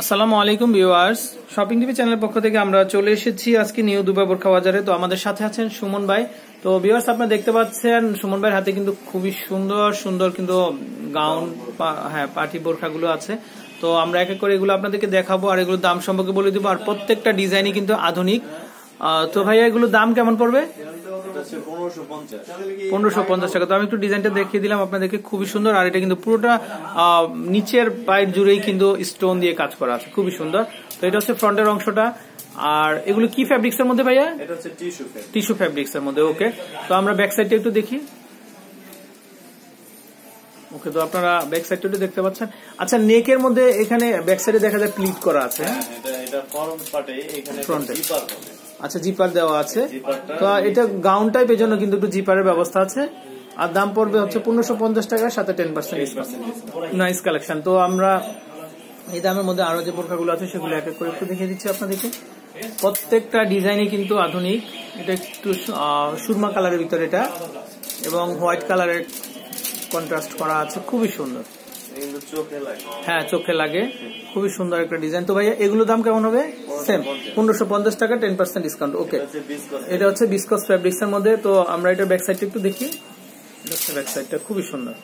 আসসালামু আলাইকুম, viewers. Shopping TV চ্যানেলের পক্ষ থেকে আমরা চলে এসেছি আজকে নিউ দুবাই বোরখা বাজারে। তো আমাদের সাথে আছেন সুমন ভাই। তো ভিউয়ার্স, আপনারা দেখতে পাচ্ছেন সুমন ভাইয়ের হাতে কিন্তু খুবই সুন্দর সুন্দর কিন্তু গাউন হ্যাঁ পার্টি বোরখাগুলো আছে। তো আমরা এক এক করে এগুলো আপনাদেরকে দেখাবো আর এগুলোর দাম সম্পর্কে বলে দিব। আর প্রত্যেকটা ডিজাইনই কিন্তু আধুনিক। তো ভাইয়া, এগুলোর দাম কেমন পড়বে? পনেরোশো পঞ্চাশ। টাকা। তো আমি একটু ডিজাইনটা দেখিয়ে দিলাম আপনাদেরকে খুবই সুন্দর। আর এটা কিন্তু পুরোটা নিচের পায়ের জুড়েই কিন্তু স্টোন দিয়ে কাজ করা আছে। খুবই সুন্দর। তো এটা হচ্ছে ফ্রন্টের অংশটা। আর এগুলো কি ফ্যাব্রিক্স এর মধ্যে ভাইয়া? এটা হচ্ছে টিস্যু টিস্যু ফ্যাব্রিক্স এর মধ্যে ওকে তো আমরা ব্যাক সাইডটা একটু দেখি। ওকে তো আপনারা ব্যাক সাইডটা একটু দেখতে পাচ্ছেন। আচ্ছা নেকের মধ্যে এখানে ব্যাক সাইডে দেখা যায় প্লিট করা আছে। হ্যাঁ? এটা এটা ফরম পার্টে এখানে Front এ। জিপার হবে। আচ্ছা জিপার দেওয়া আছে। তো এটা গাউন টাইপের জন্য কিন্তু একটু জিপারের ব্যবস্থা আছে। আর দাম পড়বে হচ্ছে পনেরোশো পঞ্চাশ টাকার সাথে টেন পার্সেন্ট নাইস কালেকশন তো আমরা এই দামের মধ্যে আরও যে বোরখাগুলো আছে সেগুলো এক এক করে একটু দেখিয়ে দিচ্ছি আপনাদেরকে। প্রত্যেকটা ডিজাইনই কিন্তু আধুনিক। এটা একটু সুরমা কালারের ভিতরে এটা। এবং হোয়াইট কালারের কন্ট্রাস্ট করা আছে। খুবই সুন্দর। কিন্তু চোখে লাগে। হ্যাঁ চোখে লাগে। খুবই সুন্দর একটা ডিজাইন তো ভাইয়া এগুলো দাম কেমন হবে? সেম পনেরোশো পঞ্চাশ টাকা টেন পার্সেন্ট ডিসকাউন্ট ওকে এটা হচ্ছে বিসকস ফ্যাব্রিক্স এর মধ্যে। তো আমরা এটা ব্যাক সাইডটা একটু দেখি। এটা হচ্ছে ব্যাক সাইডটা খুবই সুন্দর।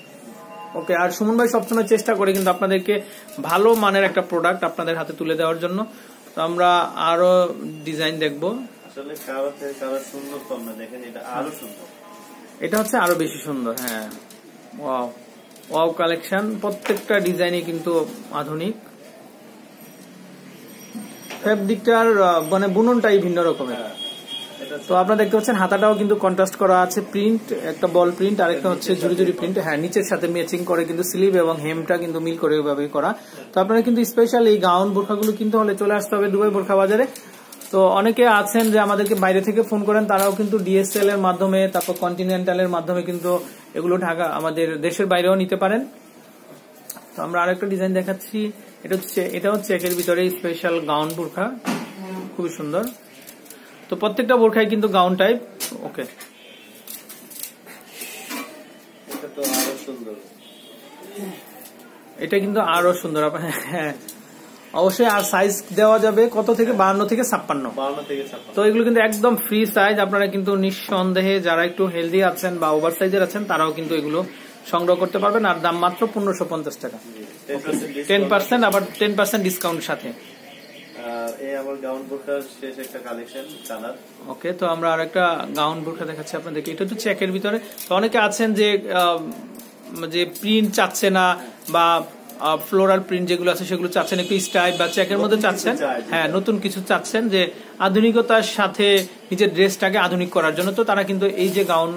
ওকে আর সুমন ভাই সবসময় চেষ্টা করে কিন্তু আপনাদেরকে ভালো মানের একটা প্রোডাক্ট আপনাদের হাতে তুলে দেওয়ার জন্য। তো আমরা আরও ডিজাইন দেখব। আসলে কারও থেকে কারও সুন্দর তো না দেখেন এটা আরও সুন্দর। এটা হচ্ছে আরও বেশি সুন্দর হ্যাঁ। ওয়াও ওয়াও কালেকশন প্রত্যেকটা ডিজাইনই কিন্তু আধুনিক। ফ্যাব্রিকটার আহ, মানে বুননটাই ভিন্ন রকমের। হ্যাঁ তো আপনারা দেখতে পাচ্ছেন হাতাটাও কিন্তু কন্ট্রাস্ট করা আছে প্রিন্ট একটা বল প্রিন্ট আর একটা হচ্ছে জুড়ি জুড়ি প্রিন্ট হ্যাঁ নিচের সাথে ম্যাচিং করে কিন্তু স্লিভ এবং হেমটা কিন্তু মিল করে ওইভাবে করা। তো আপনারা কিন্তু স্পেশাল এই গাউন বোরখাগুলো কিনতে হলে চলে আসতে হবে দুবাই বোরখা বাজারে। তো অনেকে আছেন যে আমাদেরকে বাইরে থেকে ফোন করেন তারাও কিন্তু ডিএসএল এর মাধ্যমে তারপর কন্টিনেন্টাল এর মাধ্যমে কিন্তু এগুলো ঢাকা আমাদের দেশের বাইরেও নিতে পারেন। তো আমরা আরেকটা ডিজাইন দেখাচ্ছি। এটা হচ্ছে এটা হচ্ছে একের ভিতরে স্পেশাল গাউন বোরখা। খুবই সুন্দর। তো প্রত্যেকটা বোরখাই কিন্তু গাউন টাইপ ওকে এটা সুন্দর। এটা কিন্তু আরও সুন্দর। আপ- হ্যাঁ। অবশ্যই আর সাইজ দেওয়া যাবে কত থেকে? বাহান্ন থেকে ছাপ্পান্ন। থেকে তো এগুলো কিন্তু একদম ফ্রি সাইজ আপনারা কিন্তু নিঃসন্দেহে যারা একটু হেলদি আছেন বা ওভার সাইজের আছেন তারাও কিন্তু এগুলো সংগ্রহ করতে পারবেন। আর দাম মাত্র পনেরোশো পঞ্চাশ টাকা। টেন পার্সেন্ট আবার টেন পার্সেন্ট ডিসকাউন্ট সাথে। ওকে তো আমরা আর একটা গাউন বোরখা দেখাচ্ছি আপনাদেরকে। এটা হচ্ছে চেকের ভিতরে। তো অনেকে আছেন যে যে প্রিন্ট চাচ্ছে না বা ফ্লোরাল প্রিন্ট যেগুলো আছে সেগুলো চাচ্ছেন একটু স্টাইল বা চেকের মধ্যে চাচ্ছেন? হ্যাঁ নতুন কিছু চাচ্ছেন যে আধুনিকতার সাথে নিজের ড্রেসটাকে আধুনিক করার জন্য। তো তারা কিন্তু এই যে গাউন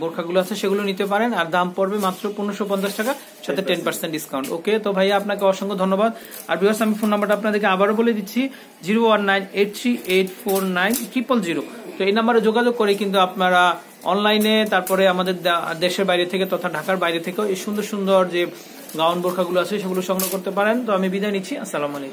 বোরখাগুলো আছে সেগুলো নিতে পারেন। আর দাম পড়বে মাত্র পনেরোশো পঞ্চাশ টাকা সাথে টেন পার্সেন্ট ডিসকাউন্ট ওকে তো ভাইয়া আপনাকে অসংখ্য ধন্যবাদ। আর বিকজ আমি ফোন নাম্বারটা আপনাদেরকে আবারও বলে দিচ্ছি zero one nine eight three eight four nine triple zero তো এই নাম্বারে যোগাযোগ করে কিন্তু আপনারা অনলাইনে তারপরে আমাদের দেশের বাইরে থেকে তথা ঢাকার বাইরে থেকেও এই সুন্দর সুন্দর যে গাউন বোরখাগুলো আছে সেগুলো সংগ্রহ করতে পারেন। তো আমি বিদায় নিচ্ছি। আসসালামু আলাইকুম।